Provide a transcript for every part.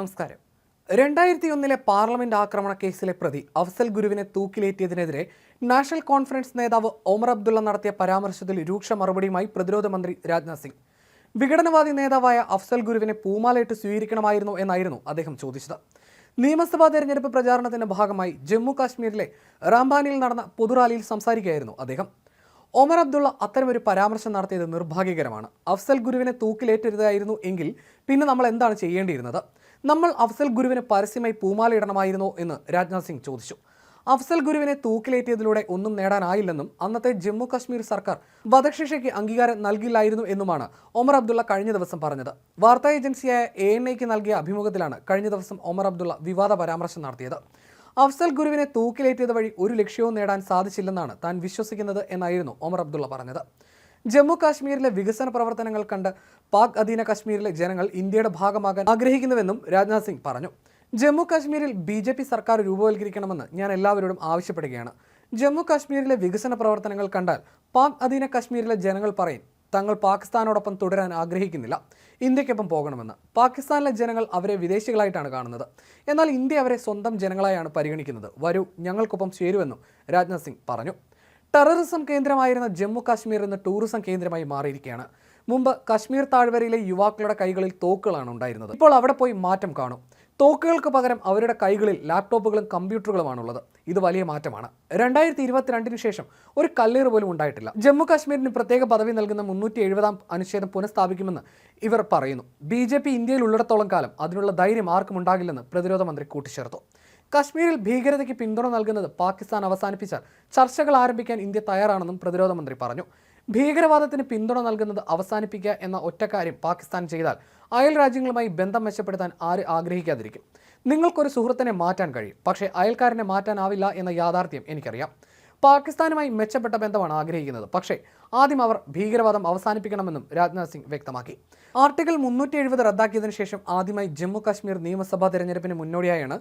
നമസ്കാരം. രണ്ടായിരത്തി ഒന്നിലെ പാർലമെന്റ് ആക്രമണ കേസിലെ പ്രതി അഫ്സൽ ഗുരുവിനെ തൂക്കിലേറ്റിയതിനെതിരെ നാഷണൽ കോൺഫറൻസ് നേതാവ് ഒമർ അബ്ദുള്ള നടത്തിയ പരാമർശത്തിൽ രൂക്ഷ മറുപടിയുമായി പ്രതിരോധ മന്ത്രി രാജ്നാഥ് സിംഗ്. വിഘടനവാദി നേതാവായ അഫ്സൽ ഗുരുവിനെ പൂമാലയിട്ട് സ്വീകരിക്കണമായിരുന്നു എന്നായിരുന്നു അദ്ദേഹം ചോദിച്ചത്. നിയമസഭാ തെരഞ്ഞെടുപ്പ് പ്രചാരണത്തിന്റെ ഭാഗമായി ജമ്മു കാശ്മീരിലെ റാംബാനിയിൽ നടന്ന പൊതുറാലിയിൽ സംസാരിക്കുകയായിരുന്നു അദ്ദേഹം. ഒമർ അബ്ദുള്ള അത്തരമൊരു പരാമർശം നടത്തിയത് നിർഭാഗ്യകരമാണ്. അഫ്സൽ ഗുരുവിനെ തൂക്കിലേറ്റരുതായിരുന്നു എങ്കിൽ പിന്നെ നമ്മൾ എന്താണ് ചെയ്യേണ്ടിയിരുന്നത്? നമ്മൾ അഫ്സൽ ഗുരുവിന് പരസ്യമായി പൂമാലയിടണമായിരുന്നോ എന്ന് രാജ്നാഥ് സിംഗ് ചോദിച്ചു. അഫ്സൽ ഗുരുവിനെ തൂക്കിലേറ്റിയതിലൂടെ ഒന്നും നേടാനായില്ലെന്നും അന്നത്തെ ജമ്മു കശ്മീർ സർക്കാർ വധശിക്ഷയ്ക്ക് അംഗീകാരം നൽകില്ലായിരുന്നു എന്നുമാണ് ഒമർ അബ്ദുള്ള കഴിഞ്ഞ ദിവസം പറഞ്ഞത്. വാർത്താ ഏജൻസിയായ എ എൻ ഐക്ക് നൽകിയ അഭിമുഖത്തിലാണ് കഴിഞ്ഞ ദിവസം ഒമർ അബ്ദുള്ള വിവാദ പരാമർശം നടത്തിയത്. അഫ്സൽ ഗുരുവിനെ തൂക്കിലേറ്റിയത് വഴി ഒരു ലക്ഷ്യവും നേടാൻ സാധിച്ചില്ലെന്നാണ് താൻ വിശ്വസിക്കുന്നത് എന്നായിരുന്നു ഒമർ അബ്ദുള്ള പറഞ്ഞത്. ജമ്മു കാശ്മീരിലെ വികസന പ്രവർത്തനങ്ങൾ കണ്ട് പാക് അധീന കാശ്മീരിലെ ജനങ്ങൾ ഇന്ത്യയുടെ ഭാഗമാകാൻ ആഗ്രഹിക്കുന്നുവെന്നും രാജ്നാഥ് സിംഗ് പറഞ്ഞു. ജമ്മു കാശ്മീരിൽ ബി ജെ പി സർക്കാർ രൂപവൽക്കരിക്കണമെന്ന് ഞാൻ എല്ലാവരോടും ആവശ്യപ്പെടുകയാണ്. ജമ്മു കാശ്മീരിലെ വികസന പ്രവർത്തനങ്ങൾ കണ്ടാൽ പാക് അധീന കാശ്മീരിലെ ജനങ്ങൾ പറയും തങ്ങൾ പാകിസ്ഥാനോടൊപ്പം തുടരാൻ ആഗ്രഹിക്കുന്നില്ല. ഇന്ത്യക്കൊപ്പം പോകണമെന്ന്. പാകിസ്ഥാനിലെ ജനങ്ങൾ അവരെ വിദേശികളായിട്ടാണ് കാണുന്നത്. എന്നാൽ ഇന്ത്യ അവരെ സ്വന്തം ജനങ്ങളായാണ് പരിഗണിക്കുന്നത്. വരൂ ഞങ്ങൾക്കൊപ്പം ചേരുമെന്നും രാജ്നാഥ് സിംഗ് പറഞ്ഞു. ടെററിസം കേന്ദ്രമായിരുന്ന ജമ്മു കാശ്മീർ ഇന്ന് ടൂറിസം കേന്ദ്രമായി മാറിയിരിക്കുകയാണ്. മുമ്പ് കാശ്മീർ താഴ്വരയിലെ യുവാക്കളുടെ കൈകളിൽ തോക്കുകളാണ് ഉണ്ടായിരുന്നത്. ഇപ്പോൾ അവിടെ പോയി മാറ്റം കാണും. തോക്കുകൾക്ക് പകരം അവരുടെ കൈകളിൽ ലാപ്ടോപ്പുകളും കമ്പ്യൂട്ടറുകളുമാണുള്ളത്. ഇത് വലിയ മാറ്റമാണ്. രണ്ടായിരത്തി ഇരുപത്തിരണ്ടിന് ശേഷം ഒരു കല്ലേറ് പോലും ഉണ്ടായിട്ടില്ല. ജമ്മു കാശ്മീരിന് പ്രത്യേക പദവി നൽകുന്ന മുന്നൂറ്റി എഴുപതാം അനുച്ഛേദം പുനഃസ്ഥാപിക്കുമെന്ന് ഇവർ പറയുന്നു. ബി ജെ പി ഇന്ത്യയിൽ ഉള്ളിടത്തോളം കാലം അതിനുള്ള ധൈര്യം ആർക്കും ഉണ്ടാകില്ലെന്ന് പ്രതിരോധ മന്ത്രി കൂട്ടിച്ചേർത്തു. കശ്മീരിൽ ഭീകരതയ്ക്ക് പിന്തുണ നൽകുന്നത് പാകിസ്ഥാൻ അവസാനിപ്പിച്ചാൽ ചർച്ചകൾ ആരംഭിക്കാൻ ഇന്ത്യ തയ്യാറാണെന്നും പ്രതിരോധ മന്ത്രി പറഞ്ഞു. ഭീകരവാദത്തിന് പിന്തുണ നൽകുന്നത് അവസാനിപ്പിക്കുക എന്ന ഒറ്റക്കാര്യം പാകിസ്ഥാൻ ചെയ്താൽ അയൽ രാജ്യങ്ങളുമായി ബന്ധം മെച്ചപ്പെടുത്താൻ ആര് ആഗ്രഹിക്കാതിരിക്കും. നിങ്ങൾക്കൊരു സുഹൃത്തിനെ മാറ്റാൻ കഴിയും പക്ഷേ അയൽക്കാരനെ മാറ്റാനാവില്ല എന്ന യാഥാർത്ഥ്യം എനിക്കറിയാം. പാകിസ്ഥാനുമായി മെച്ചപ്പെട്ട ബന്ധമാണ് ആഗ്രഹിക്കുന്നത് പക്ഷേ ആദ്യം അവർ ഭീകരവാദം അവസാനിപ്പിക്കണമെന്നും രാജ്നാഥ് സിംഗ് വ്യക്തമാക്കി. ആർട്ടിക്കിൾ മുന്നൂറ്റി എഴുപത് റദ്ദാക്കിയതിനു ശേഷം ആദ്യമായി ജമ്മു കാശ്മീർ നിയമസഭാ തെരഞ്ഞെടുപ്പിന് മുന്നോടിയായാണ്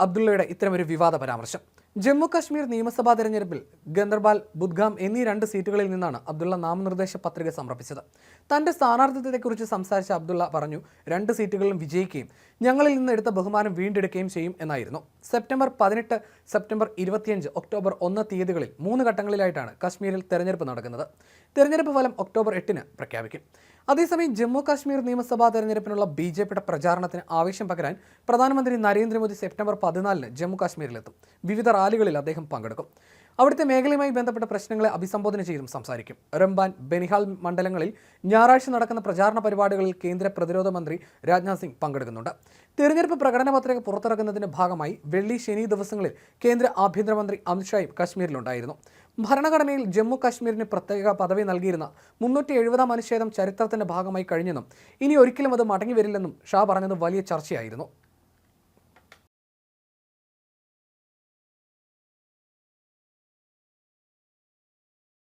അബ്ദുള്ളയുടെ ഇത്തരമൊരു വിവാദ പരാമർശം. ജമ്മു കാശ്മീർ നിയമസഭാ തെരഞ്ഞെടുപ്പിൽ ഗന്ദർബാൽ ബുദ്ഗാം എന്നീ രണ്ട് സീറ്റുകളിൽ നിന്നാണ് അബ്ദുള്ള നാമനിർദ്ദേശ പത്രിക സമർപ്പിച്ചത്. തന്റെ സ്ഥാനാർത്ഥിത്വത്തെക്കുറിച്ച് സംസാരിച്ച അബ്ദുള്ള പറഞ്ഞു രണ്ട് സീറ്റുകളിലും വിജയിക്കുകയും ഞങ്ങളിൽ നിന്ന് എടുത്ത ബഹുമാനം വീണ്ടെടുക്കുകയും ചെയ്യും എന്നായിരുന്നു. സെപ്റ്റംബർ പതിനെട്ട് സെപ്റ്റംബർ ഇരുപത്തിയഞ്ച് ഒക്ടോബർ ഒന്ന് തീയതികളിൽ മൂന്ന് ഘട്ടങ്ങളിലായിട്ടാണ് കശ്മീരിൽ തെരഞ്ഞെടുപ്പ് നടക്കുന്നത്. തെരഞ്ഞെടുപ്പ് ഫലം ഒക്ടോബർ എട്ടിന് പ്രഖ്യാപിക്കും. അതേസമയം ജമ്മു കാശ്മീർ നിയമസഭാ തെരഞ്ഞെടുപ്പിനുള്ള ബി ജെ പിയുടെ പ്രചാരണത്തിന് ആവേശം പകരാൻ പ്രധാനമന്ത്രി നരേന്ദ്രമോദി സെപ്റ്റംബർ പതിനാലിന് ജമ്മു കാശ്മീരിലെത്തും വിവിധ റാലികളിൽ അദ്ദേഹം പങ്കെടുക്കും. അവിടുത്തെ മേഖലയുമായി ബന്ധപ്പെട്ട പ്രശ്നങ്ങളെ അഭിസംബോധന ചെയ്തും സംസാരിക്കും. റംബാൻ ബെനിഹാൽ മണ്ഡലങ്ങളിൽ ഞായറാഴ്ച നടക്കുന്ന പ്രചാരണ പരിപാടികളിൽ കേന്ദ്ര പ്രതിരോധ മന്ത്രി രാജ്നാഥ് സിംഗ് പങ്കെടുക്കുന്നുണ്ട്. തെരഞ്ഞെടുപ്പ് പ്രകടന പത്രിക പുറത്തിറക്കുന്നതിന്റെ ഭാഗമായി വെള്ളി ശനി ദിവസങ്ങളിൽ കേന്ദ്ര ആഭ്യന്തരമന്ത്രി അമിത്ഷായും കശ്മീരിലുണ്ടായിരുന്നു. ഭരണഘടനയിൽ ജമ്മു കാശ്മീരിന് പ്രത്യേക പദവി നൽകിയിരുന്ന മുന്നൂറ്റി എഴുപതാം അനുച്ഛേദം ചരിത്രത്തിന്റെ ഭാഗമായി കഴിഞ്ഞെന്നും ഇനി ഒരിക്കലും അത് മടങ്ങി വരില്ലെന്നും ഷാ പറഞ്ഞത് വലിയ ചർച്ചയായിരുന്നു.